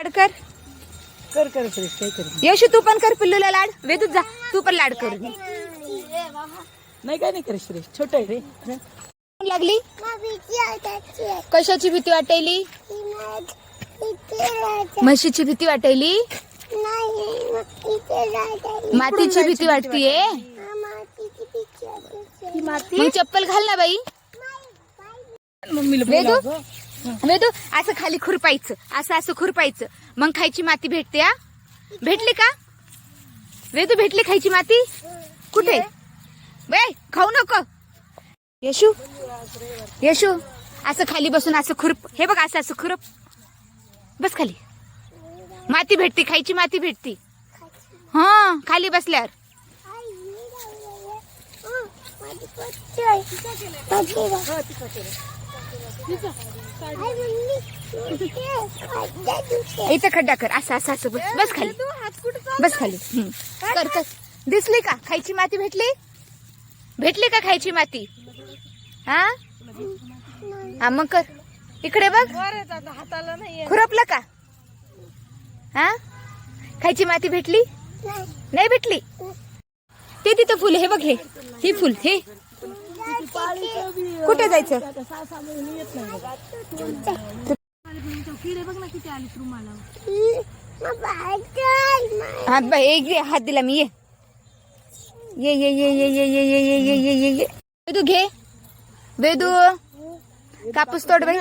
लाड कर. कर कर काय कर? यशू तू पण कर पिल्लूला लाड. वेदूच जा. तू पण लाड कर. नाही काय नाही कर सुरेश छोट आहे रे? लागली? कशाची भीती वाटायली? म्हशीची भीती वाटायली? मातीची भीती वाटतीये? मग चप्पल घाल ना बाई. मम्मीला वेदू? वेदू असं खाली खुरपायचं असं असं खुरपायचं. मग खायची माती भेटते हा? भेटली का? वेदू भेटली खायची माती? कुठे? बाय खाऊ नको. यशू यशू असं खाली बसून असं खुरप हे बघ असं असं खुरप. बस खाली. माती भेटती खायची माती भेटती. हा खाली बसल्यावर. इथं खड्डा कर. असं असं असं. बस बस खाली. बस खाली. कर दिसली का? खायची माती भेटली? भेटली का खायची माती? हा? हा मग कर. इकडे बघ. हाताला नाही खुरपलं का? हा? खायची माती भेटली? नाही भेटली? ते तिथं फुल हे बघ हे. ही फुल हे. कुठे जायचं हात बाय एक घे, हात दिला मी ये ये ये ये ये ये ये ये ये ये ये ये वेदू घे वेदू कापूस तोड बाई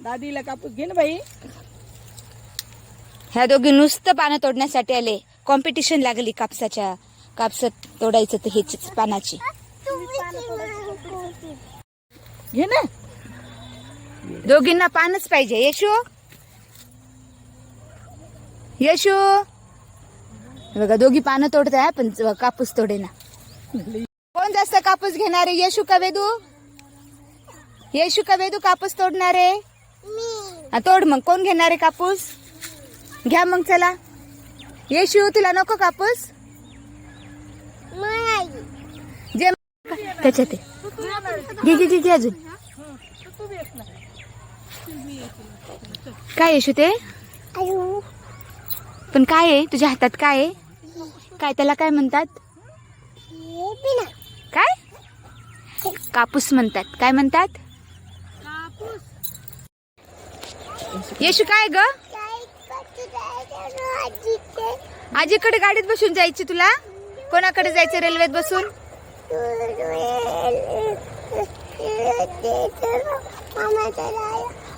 दादीला कापूस घे ना बाई ह्या दोघी नुसतं पानं तोडण्यासाठी आले कॉम्पिटिशन लागली कापसाच्या कापस तोडायचं तर ह्याची पानाची घे ना. दोघींना पानच पाहिजे. येशू. येशू. बघा दोघी पानं तोडताय पण कापूस तोडे ना कोण जास्त कापूस घेणारे? येशू का वेदू? येशू का वेदू कापूस तोडणारे? हा, तोड मग. कोण घेणारे कापूस? घ्या मग चला. येशू तुला नको कापूस? जे त्याच्यात आहे. घे घे घे घे अजून. काय येशू ते पण काय आहे? तुझ्या हातात काय आहे? काय त्याला काय म्हणतात? काय? कापूस म्हणतात. काय म्हणतात? येशू काय ग? आजीकडे गाडीत बसून जायची तुला? कोणाकडे जायचं रेल्वेत बसून?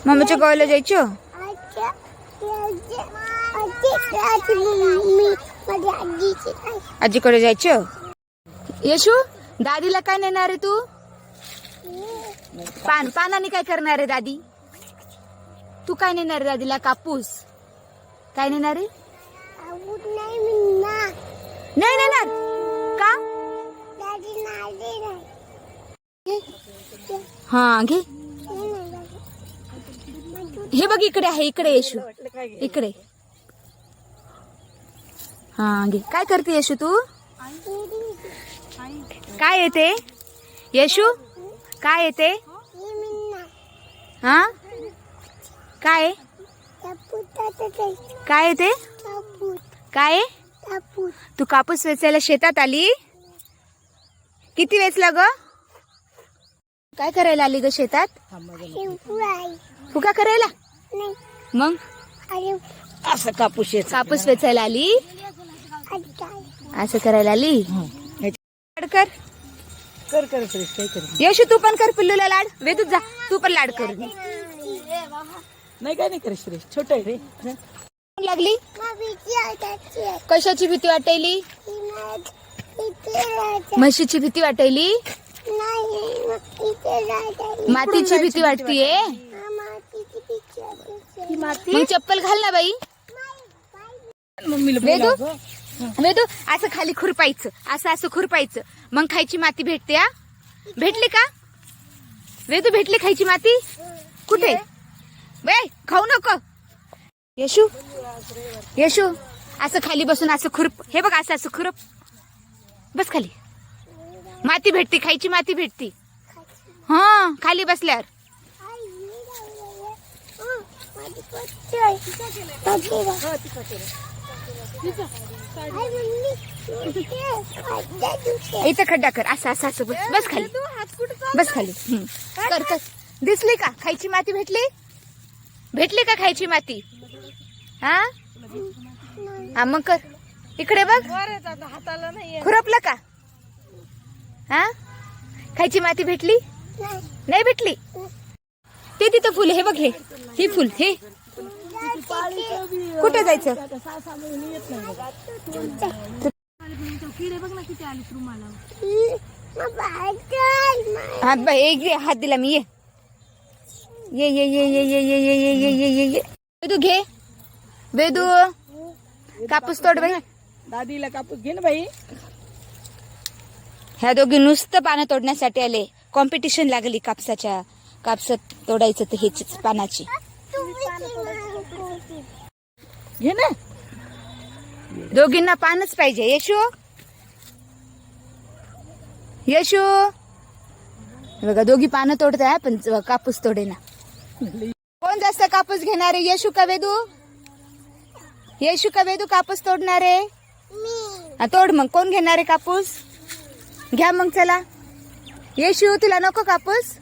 मामाच्या गावाला जायचो? आजीकडे जायचं? यशू दादीला काय नेणार आहे तू? पान पानाने काय करणार आहे दादी? तू काय नेणार आहे दादीला? कापूस? काय नेणार आहे? नाही नेणार. हा घे. हे बघ इकडे आहे इकडे येशू. इकडे. हा घे. काय करते येशू तू? काय येते? येशू? काय येते? हा? काय? काय येते? काय? तू कापूस वेचायला शेतात आली? किती वेचला ग? काय करायला आली ग शेतात? फुका करायला? मग? असं कापूस कापूस वेचायला आली? असं करायला आली? लाड कर. कर कर यशू तू पण कर पिल्लूला लाड. वेदूच जा. तू पण लाड कर. नाही काय नाही कर छोट आहे रे? लागली? कशाची भीती वाटायली? म्हशीची भीती वाटायली? मातीची भीती वाटतीये? मग चप्पल घाल ना बाई. वेदू? वेदू असं खाली खुरपायचं असं असं खुरपायचं. मग खायची माती भेटते हा? भेटली का? वेदू भेटली खायची माती? कुठे? बाय खाऊ नको. यशू यशू असं खाली बसून असं खुरप हे बघ असं असं खुरप. बस खाली. माती भेटती खायची माती भेटती. हा खाली बसल्यावर. इथं खड्डा कर असं असं असं बस बस खाली. बस खाली. कर कर. दिसली का? खायची माती भेटली? भेटली का खायची माती? हा? हा मग कर. इकडे बघ. हाताला खुरपलं का? हा? खायची माती भेटली? नाही भेटली ते तिथं फुल हे बघ हे ही फुल हे कुठे जायचं हात बाय एक हात दिला मी ये ये ये ये ये ये ये ये ये ये ये ये वेदू घे वेदू कापूस तोड बाई दादीला कापूस घे ना बाई ह्या दोघी नुसतं पानं तोडण्यासाठी आले कॉम्पिटिशन लागली कापसाच्या कापस तोडायचं तर हेच पानाची. घे ना. दोघींना पानच पाहिजे. यशू? यशू? बघा दोघी पानं तोडत आहे पण कापूस तोडे ना कोण जास्त कापूस घेणारे? यशू का वेदू? यशू का वेदू कापूस तोडणारे? तोड मग. कोण घेणारे कापूस? घ्या मग चला. येशू तुला नको कापूस.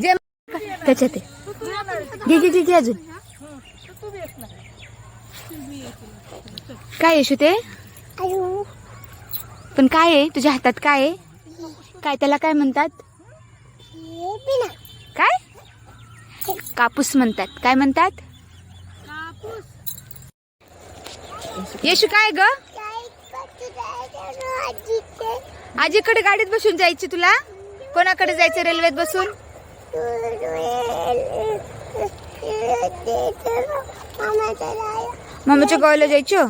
जे त्याच्यात आहे. घे घे घे घे अजून. काय येशू ते? पण काय आहे? तुझ्या हातात काय आहे? काय त्याला काय म्हणतात? काय? कापूस म्हणतात. काय म्हणतात? येशू काय ग? आजीकडे गाडीत बसून जायची तुला? कोणाकडे जायचं रेल्वेत बसून? मामाच्या गावाला जायचो?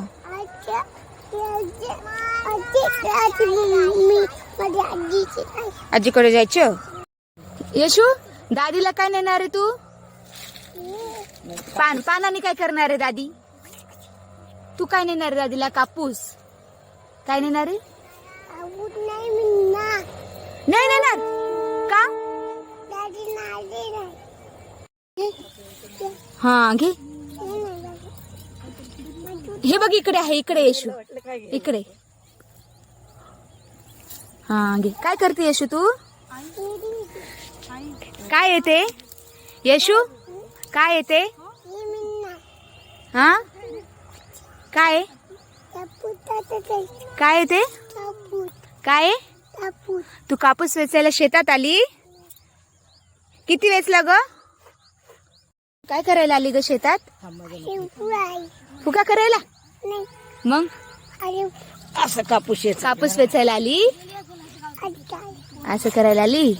आजीकडे जायचं? येशू दादीला काय नेणार आहे तू? पान पानाने काय करणार आहे दादी? तू काय नेणार आहे दादीला? कापूस? काय नेणार आहे? नाही नेणार. का? हा घे. हे बघ इकडे आहे इकडे येशू. इकडे. हा घे. काय करते येशू तू? काय येते? येशू काय येते? हा? काय? काय येते काय आहे? तू कापूस वेचायला शेतात आली? किती वेचला ग? काय करायला आली ग शेतात? फुका करायला? मग? असं कापूस येत कापूस वेचायला आली? असं करायला आली?